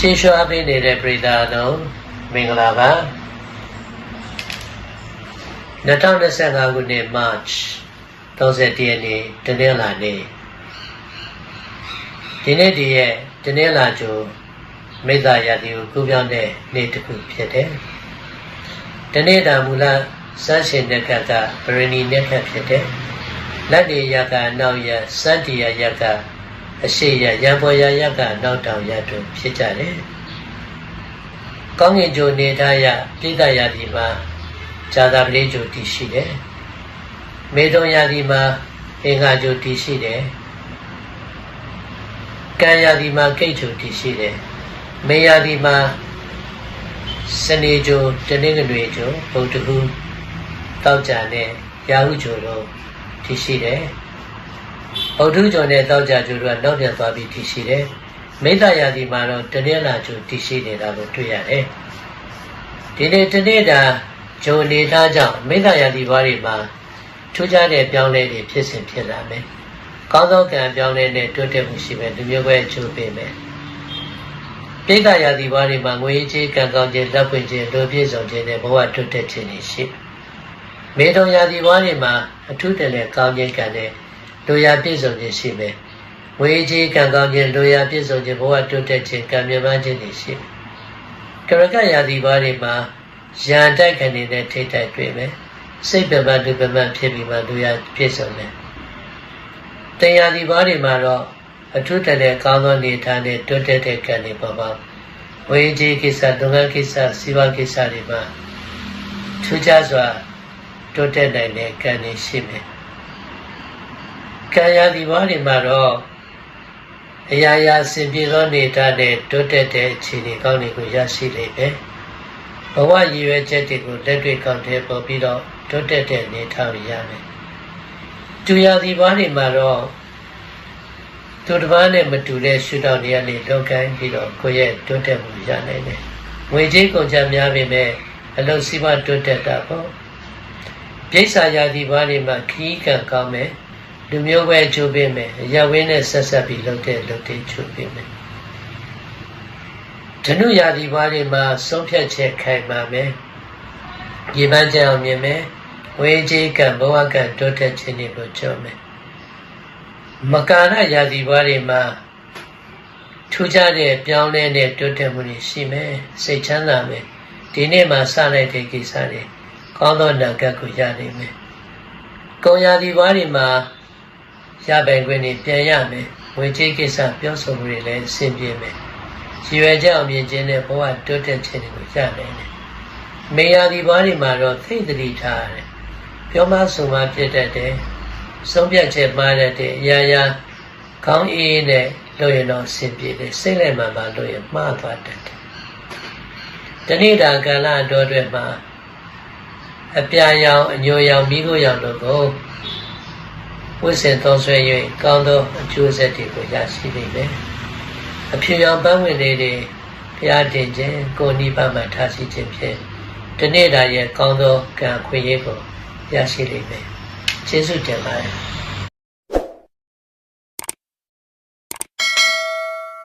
ကျေးဇူးအပ်ပေးနေတဲ့ပြည်သားတို့မင်္ဂလာပါ2025ခုနှစ် March 31ရက်နေ့တနင်္လာနေ့ဒီနေ့ဒီရဲ့တနင်္လာကျိုမိသားရာသီကိုကူးပြောင်းတဲ့နေ့တစ်ခုဖြစ်တယ်။ဒီနေ့တာမူလစမ်းရှင်တဲ့ကကပရဏီနဲ့ဖြစ်တယ်။လက်ဒီရကအနောက်ရစန္တီရရက အရှိရရံပေါ်ရရကနောက်တောင်ရတို့ဖြစ်ကြတယ်။ကောင်းကင်ဂျိုနေထားရပြိတ္တရာဒီမှာဇာတာပလေးဂျိုတည်ရှိတယ်။မေတုံရာဒီမှာအင်္ဂါဂျိုတည်ရှိတယ်။ကံရာဒီမှာကိတ်ဂျိုတည်ရှိတယ်။မေရာဒီမှာစနေဂျိုတနင်္ဂနွေဂျိုဗုဒ္ဓဟူးတောက်ကြနဲ့ရာဟုဂျိုတို့တည်ရှိတယ်။ ဗုဒ္ဓကျော်နဲ့တောက်ကြကျိုးတို့ကနောက်ပြန်သွားပြီးတည်ရှိတယ်။မိတ္တရာသီမှာတော့တနင်္လာကျိုးတည်ရှိနေတာကိုတွေ့ရတယ်။ဒီနေ့တနေ့တာဂျုံနေသားကြောင့်မိတ္တရာသီဘွားတွေမှာထူးခြားတဲ့ပြောင်းလဲတွေဖြစ်စဉ်ဖြစ်လာမယ်။ကောင်းသောကံပြောင်းလဲတဲ့တိုးတက်မှုရှိမယ်လူမျိုးပဲအကျိုးပေးမယ်။ပိဋကရာသီဘွားတွေမှာငွေကြေးကံကောင်းခြင်းလက်ပွင့်ခြင်းလူပြည့်စုံခြင်းနဲ့ဘဝတိုးတက်ခြင်းတွေရှိ။မေတုံရာသီဘွားတွေမှာအထူးတလည်းကောင်းခြင်းကံနဲ့ လူရပြည့်စုံခြင်းရှိမယ်။ဝေကြီးကံကောင်းခြင်းလူရပြည့်စုံခြင်းဘဝတိုးတက်ခြင်းကံမြမခြင်းတွေရှိမယ်။ကရကရာသီဘာတွေမှာရန်တိုက်ခံနေတဲ့ထိတ်တိုက်တွေ့မယ်။စိတ်ပမလူပမဖြစ်ပြီးမှလူရပြည့်စုံတယ်။တရားသီဘာတွေမှာတော့အထူးတလည်းကောင်းသောနေထားနဲ့တိုးတက်တဲ့ကံတွေပေါ်မှာဝေကြီးကိစ္စ၊ဒုက္ခကိစ္စ၊စီးပွားကိစ္စတွေမှာထူးခြားစွာတိုးတက်နိုင်တဲ့ကံတွေရှိမယ်။ ကံရသည်ဘာတွေမှာတော့အရာရာစင်ပြေသောနေထားတဲ့တိုးတက်တဲ့အခြေအနေကောင်းတွေကိုရရှိလိမ့်မယ်။ဘဝရည်ရွယ်ချက်တွေကိုလက်တွေ့ကောင်းတဲ့ပေါ်ပြီးတော့တိုးတက်တဲ့နေထားရရမယ်။ကျူရသည်ဘာတွေမှာတော့သူတစ်ပါးနဲ့မတူတဲ့ရှုထောင့်တွေကနေလောကိုင်းပြီးတော့ကိုယ့်ရဲ့တိုးတက်မှုရနိုင်တယ်။ငွေကြေးကုန်ကြများပေမဲ့အလုပ်စီးပွားတိုးတက်တာပေါ့။ပြိဿာရာသီဘာတွေမှာခီးကံကောင်းမယ်။ လူမျိုးပဲချိုးပေးမယ်ရဝင်းနဲ့ဆက်ဆက်ပြီးလုပ်တဲ့လုပ်တဲ့ချိုးပေးမယ်ဓနုရာသီဘွားတွေမှာဆုံးဖြတ်ချက်ခိုင်မာမယ်ရေပန်းကြအောင်မြင်မယ်ဝေကြီးကံဘဝကံတိုးတက်ခြင်းတွေကိုကြောက်မယ်မကာရရာသီဘွားတွေမှာထူးခြားတဲ့ပြောင်းလဲတဲ့တိုးတက်မှုတွေရှိမယ်စိတ်ချမ်းသာမယ်ဒီနေ့မှာစလိုက်တဲ့ကိစ္စတွေကောင်းသောနာဂတ်ကိုရနိုင်မယ်ကုံရာသီဘွားတွေမှာ ရပိုင်ခွင့်တွေပြန်ရမယ်ဝေကြေးကိစ္စပြောဆိုမှုတွေလည်းအဆင်ပြေမယ်ရည်ရွယ်ချက်အောင်မြင်ခြင်းနဲ့ဘဝတိုးတက်ခြင်းတွေကိုရနိုင်တယ်မေယာဒီဘွားတွေမှာတော့သိတတိထားရတယ်ပြောမဆိုမှဖြစ်တတ်တယ်ဆုံးဖြတ်ချက်မှားတတ်တယ်အရာရာခေါင်းအေးနဲ့လို့ရင်တော့အဆင်ပြေတယ်စိတ်လိုက်မှမှလို့ရင်မှားသွားတတ်တယ်တဏိတာကာလတော်တွေမှာအပြာရောင်အညိုရောင်မိခိုးရောင်တို့ကို ဝိစေသုံးဆွဲ၍ကောင်းသောအကျိုးဆက်တွေကိုရရှိနေတယ်။အဖြူရောင်ပန်းဝင်လေးတွေဘုရားတင်ခြင်းကိုနိဗ္ဗာန်မှာထားရှိခြင်းဖြင့်ဒီနေ့တာရဲ့ကောင်းသောကံခွင့်ရကိုရရှိလိမ့်မယ်။ကျေးဇူးတင်ပါတယ်။